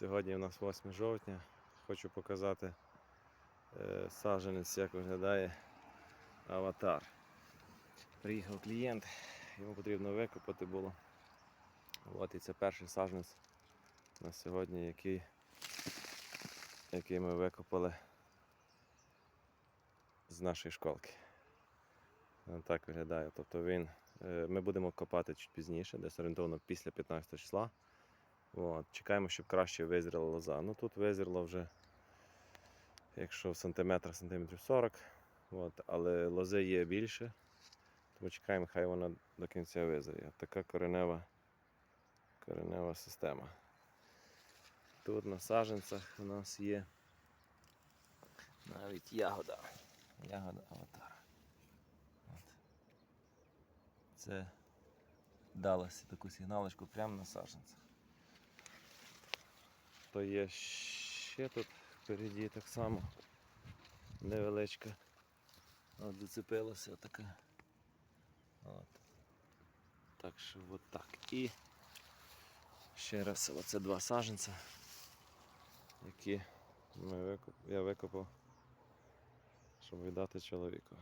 Сьогодні у нас 8 жовтня. Хочу показати е, саджанець, як виглядає аватар. Приїхав клієнт, йому потрібно викопати було. От і це перший саджанець на сьогодні, який, який ми викопали з нашої школки. Так виглядає. Тобто він, е, ми будемо копати чуть пізніше, десь орієнтовно після 15 числа. От, чекаємо, щоб краще визріла лоза. Ну тут визріло вже, якщо в сантиметрах, сантиметрів 40, от, але лози є більше. Тому чекаємо, хай вона до кінця визріє. Така коренева, коренева система. Тут на саджанцях у нас є навіть ягода. Ягода аватара. От. Це далося таку сигналочку прямо на саджанцях. То є ще тут впереді так само невеличка. От зацепилася така. От. Так що от так. І ще раз оце два саджанця, які ми викоп... я викопав, щоб віддати чоловіку.